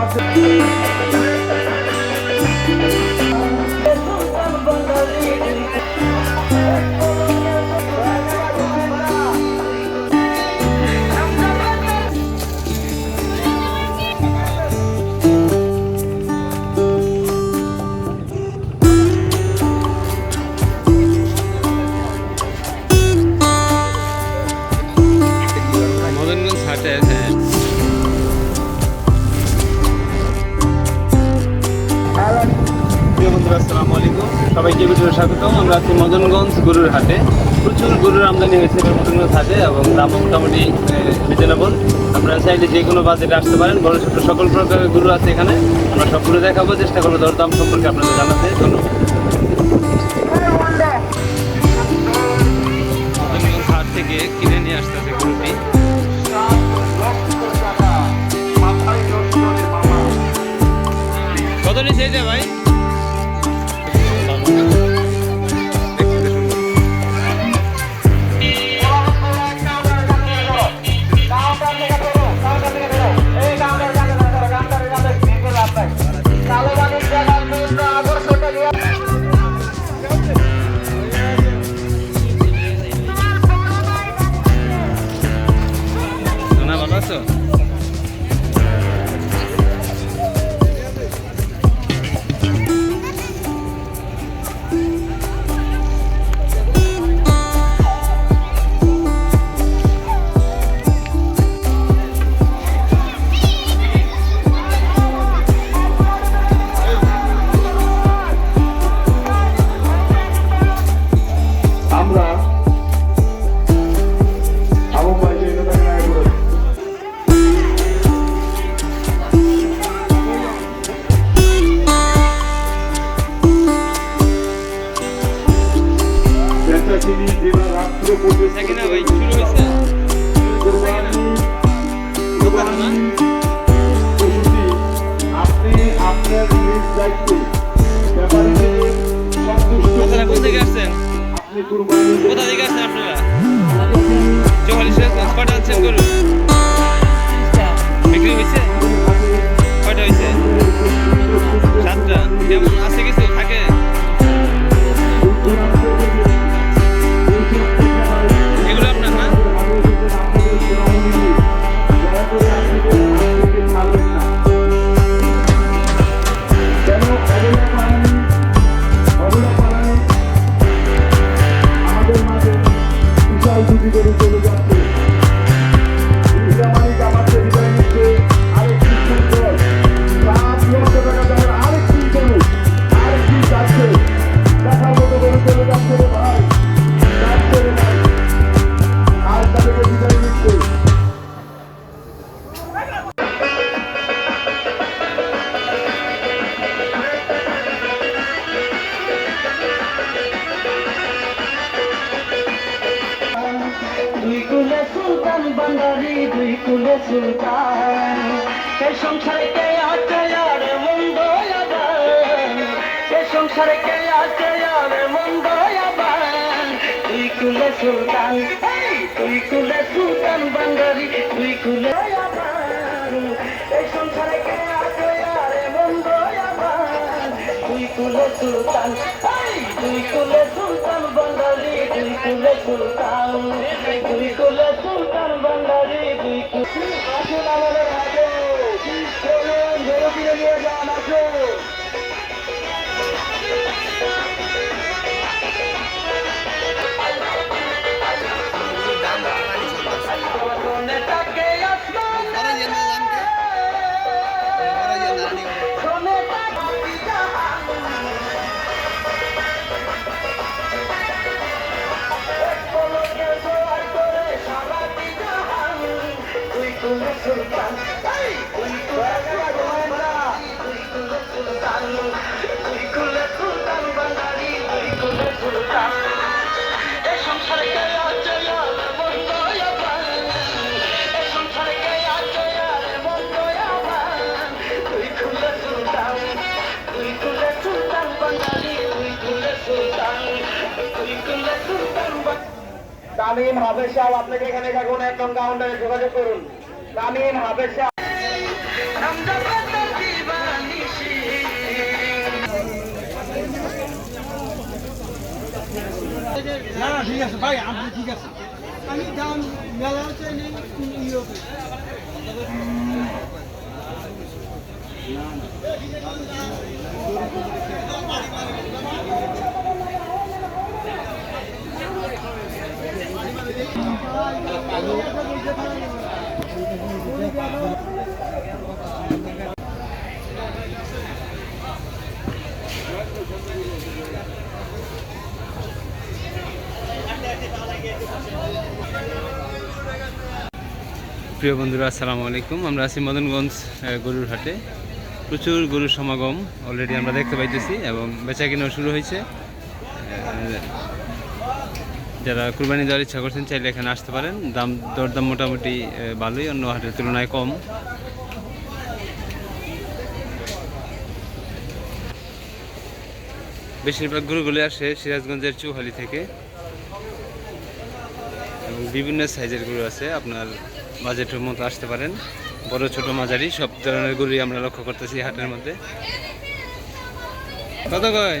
মদনগঞ্জ গরুর হাটে প্রচুর গরুর আমদানি হয়েছে মদনগঞ্জ হাটে এবং দাম মোটামুটি রিজনেবল আপনারা চাইলে যে কোনো বাজেটে আসতে পারেন। বড় ছোট সকল প্রকারের গরু আছে এখানে। আমরা সবগুলো দেখাবো। চেষ্টা করব দরদাম সম্পর্কে আপনাদের জানাতে। ধন্যবাদ। হাট থেকে কিনে নিয়ে আসতেছে গরুটি। ভাই? কুলে সুলতান এ সংসারে কে আছে আর মন্দ এ সংসারে কে আছে আর মন্দ দুই কুলে সুলতান, এই দুই কুলে সুলতান বান্দারি দুই কুলে আবার। এ সংসারে কে আছে আর মন্দ এই কুলে আসুন আমাদের হাতে। চলুন ধরে নিয়ে যান আসুন। তামিম হাফেজ সাহেব আপনাকে এখানে থাকুন? একদম কাউন্টারে যোগাযোগ করুন। তামিম হাফেজ সাহেব। ঠিক আছে ভাই ঠিক আছে। আমি দাম মেলা হচ্ছে প্রিয় বন্ধুরা, আসসালামু আলাইকুম। আমরা আছি মদনগঞ্জ গরুর হাটে। প্রচুর গরুর সমাগম অলরেডি আমরা দেখতে পাইতেছি এবং বেচা কিনাও শুরু হয়েছে। যারা কুরবানি দেওয়ার ইচ্ছা করছেন, চাইলে এখানে আসতে পারেন। দাম, দরদাম মোটামুটি ভালোই, অন্য হাটের তুলনায় কম। বেশিরভাগ গরুগুলি আসে সিরাজগঞ্জের চৌহালি থেকে। এবং বিভিন্ন সাইজের গরু আছে, আপনার বাজেটের মতো আসতে পারেন। বড়, ছোট, মাঝারি, সব ধরনের গরুই আমরা লক্ষ্য করতেছি হাটের মধ্যে। কত কয়?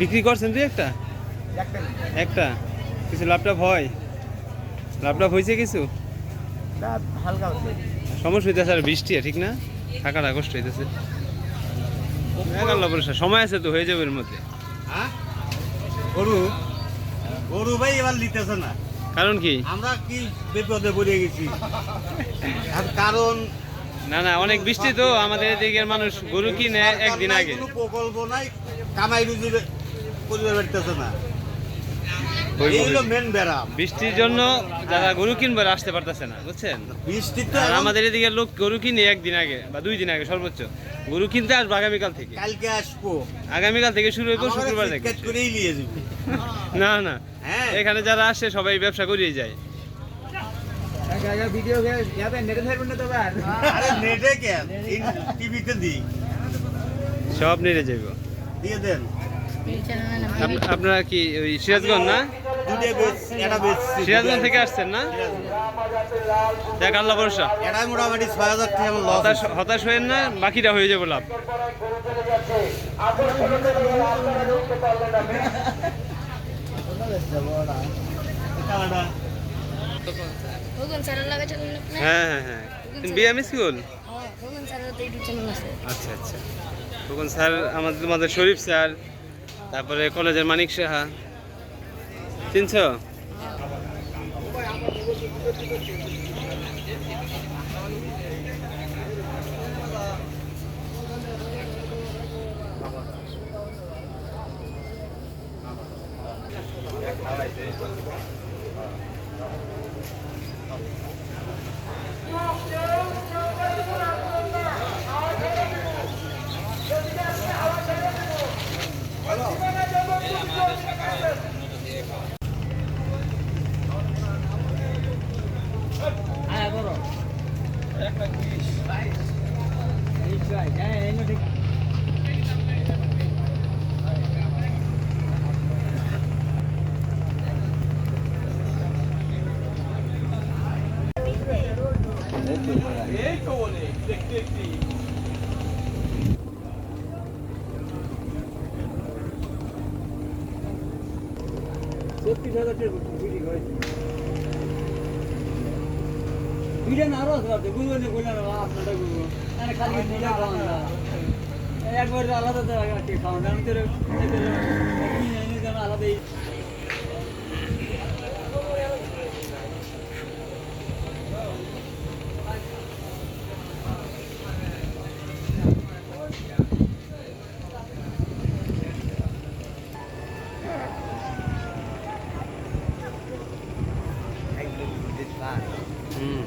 বিক্রি করছেন তুই একটা? একটা। কিছু লাভটাপ হয়? লাভটাপ হয়েছে কিছু? সমস্যা হইতেছে আর বৃষ্টি ঠিক না? থাকাটা কষ্ট হইতেছে। সময় আছে তো হয়ে যাবে এর মধ্যে। গরু? গরু ভাই এবার নিতেছে না। কারণ কি? আমরা কি বিপদে পড়ে গেছি। আর কারণ না না অনেক বৃষ্টি তো আমাদের এদিকের মানুষ গরু কিনে একদিন আগে। প্রকল্প নাই কামাই রুজি পরিবার বেড়তেছে না। মেন বৃষ্টির জন্য যারা গরু কিনবে আসতে পারতেছে না বুঝছেন? বৃষ্টি তো আর আমাদের এদিকে লোক গরু কিনে একদিন আগে বা দুই দিন আগে সর্বোচ্চ। গরু কিনতে আসব আগামীকাল থেকে। কালকে আসব। আগামীকাল থেকে শুরু হইব শুক্রবার থেকে। টিকেট করেই নিয়ে যাবি। না না। হ্যাঁ। এখানে যারা আসে সবাই ব্যবসা করিয়ে যায়। আরে টিভিতে সব নেড়ে যাইব। দিয়ে দেন। আপনারা কি ওই সিরাজগঞ্জ না? সিরাজগঞ্জ থেকে আসছেন না? দেখ আল্লাহ ভরসা। এটা মোটামুটি ছয় হাজার টাকা হতাশ হতাশ হয়েন না বাকিটা হয়ে যাবে লাভ। হ্যাঁ হ্যাঁ হ্যাঁ। বিএম স্কুল চ্যানেল আছে। আচ্ছা আচ্ছা। তখন স্যার আমাদের তোমাদের শরীফ স্যার তারপরে কলেজের মানিক সাহা। চিনছ? একবার আলাদা খাওয়া আলাদাই হুম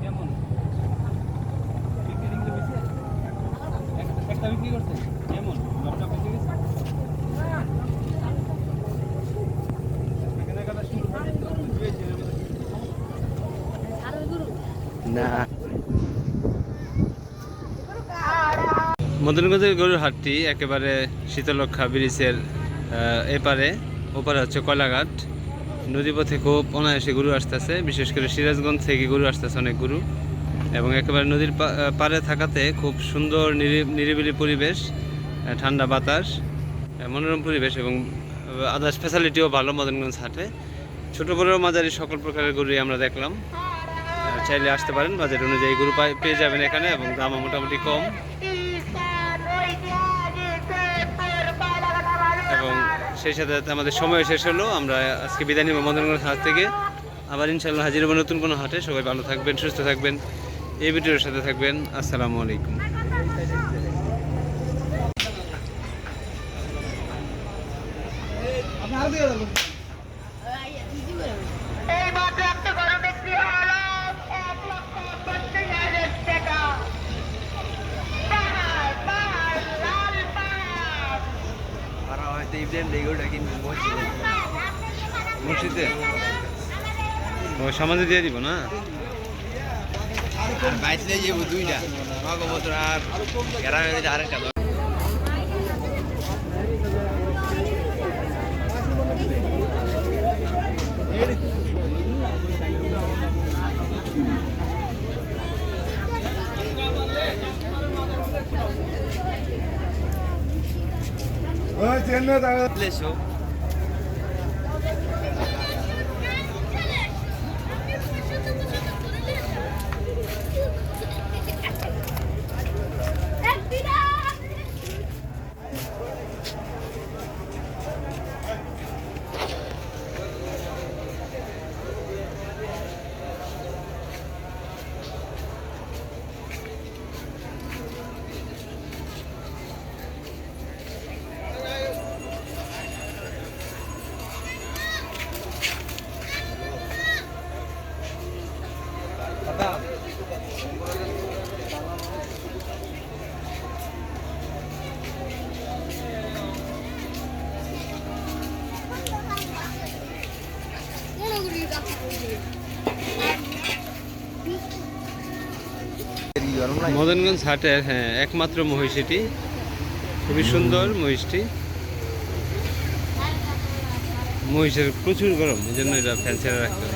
কেমন লবটা বেঁচে গেছে কেনাকাটা শুরু হয়নি তো? বুঝেছি, এর মধ্যে মদনগঞ্জের গরুর হাটটি একেবারে শীতলক্ষা ব্রিজের এপারে। ওপারে হচ্ছে কলাঘাট নদীপথে খুব অনায়াসে গরু আসতেছে। বিশেষ করে সিরাজগঞ্জ থেকে গরু আসতেছে অনেক গরু। এবং একেবারে নদীর পাড়ে থাকাতে খুব সুন্দর নিরি- নিরিবিলি পরিবেশ ঠান্ডা বাতাস মনোরম পরিবেশ এবং আদার্স ফ্যাসিলিটিও ভালো মদনগঞ্জ হাটে। ছোটো বড় মাঝারি সকল প্রকারের গরুই আমরা দেখলাম। চাইলে আসতে পারেন বাজেট অনুযায়ী গরু পেয়ে যাবেন এখানে এবং দামও মোটামুটি কম। এবং সেই সাথে সাথে আমাদের সময় শেষ হলো। আমরা আজকে বিদায় নিব মদনগঞ্জ হাট থেকে। আবার ইনশাল্লাহ হাজির নতুন কোনো হাটে। সবাই ভালো থাকবেন, সুস্থ থাকবেন। এই ভিডিওর সাথে থাকবেন। আসসালামু আলাইকুম। মসজিদে। মসজিদে? ও সমাজে দিয়ে দিব না? আর বাইসলে যাব দুইটা মগবতর আর গ্রামে দিলে আরেকটা দাও। ওই মদনগঞ্জ হাটের হ্যাঁ একমাত্র মহিষটি খুবই সুন্দর মহিষটি। মহিষের প্রচুর গরম এই জন্য এটা ফ্যান ছেড়ে রাখতে